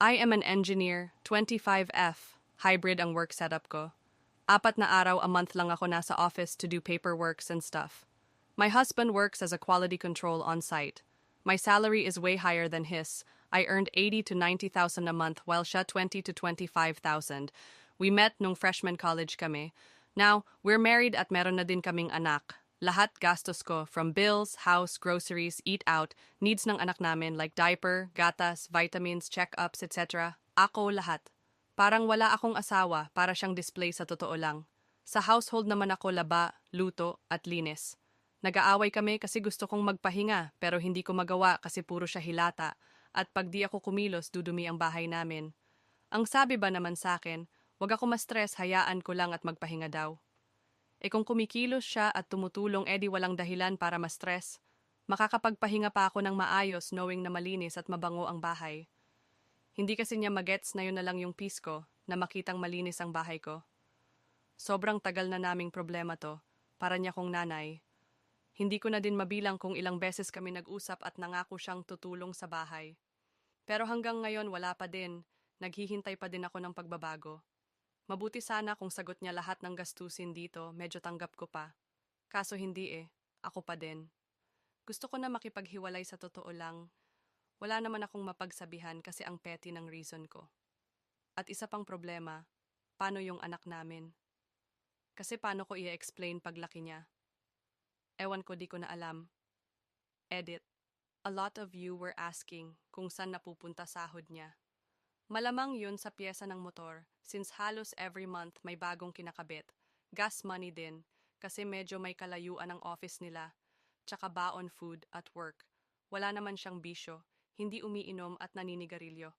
I am an engineer, 25F. Hybrid ang work setup ko. Apat na araw a month lang ako nasa office to do paperworks and stuff. My husband works as a quality control on site. My salary is way higher than his. I earned 80 to 90,000 a month while siya 20 to 25,000. We met nung freshman college kami. Now, we're married at meron na din kaming anak. Lahat gastos ko, from bills, house, groceries, eat out, needs ng anak namin like diaper, gatas, vitamins, check-ups, etc. Ako lahat. Parang wala akong asawa para siyang display sa totoo lang. Sa household naman ako laba, luto, at linis. Nag-aaway kami kasi gusto kong magpahinga pero hindi ko magawa kasi puro siya hilata at pag di ako kumilos dudumi ang bahay namin. Ang sabi ba naman sa akin, wag ako ma-stress hayaan ko lang at magpahinga daw. E kung kumikilos siya at tumutulong edi walang dahilan para ma-stress, makakapagpahinga pa ako ng maayos knowing na malinis at mabango ang bahay. Hindi kasi niya magets na yun na lang yung peace ko, na makitang malinis ang bahay ko. Sobrang tagal na naming problema to, para niya kong nanay. Hindi ko na din mabilang kung ilang beses kami nag-usap at nangako siyang tutulong sa bahay. Pero hanggang ngayon wala pa din, naghihintay pa din ako ng pagbabago. Mabuti sana kung sagot niya lahat ng gastusin dito, medyo tanggap ko pa. Kaso hindi eh, ako pa din. Gusto ko na makipaghiwalay sa totoo lang. Wala naman akong mapagsabihan kasi ang petty ng reason ko. At isa pang problema, paano yung anak namin? Kasi paano ko i-explain paglaki niya? Ewan ko di ko na alam. Edit. A lot of you were asking kung saan napupunta sahod niya. Malamang yun sa pyesa ng motor since halos every month may bagong kinakabit. Gas money din kasi medyo may kalayuan ang office nila. Tsaka baon food at work. Wala naman siyang bisyo, hindi umiinom at naninigarilyo.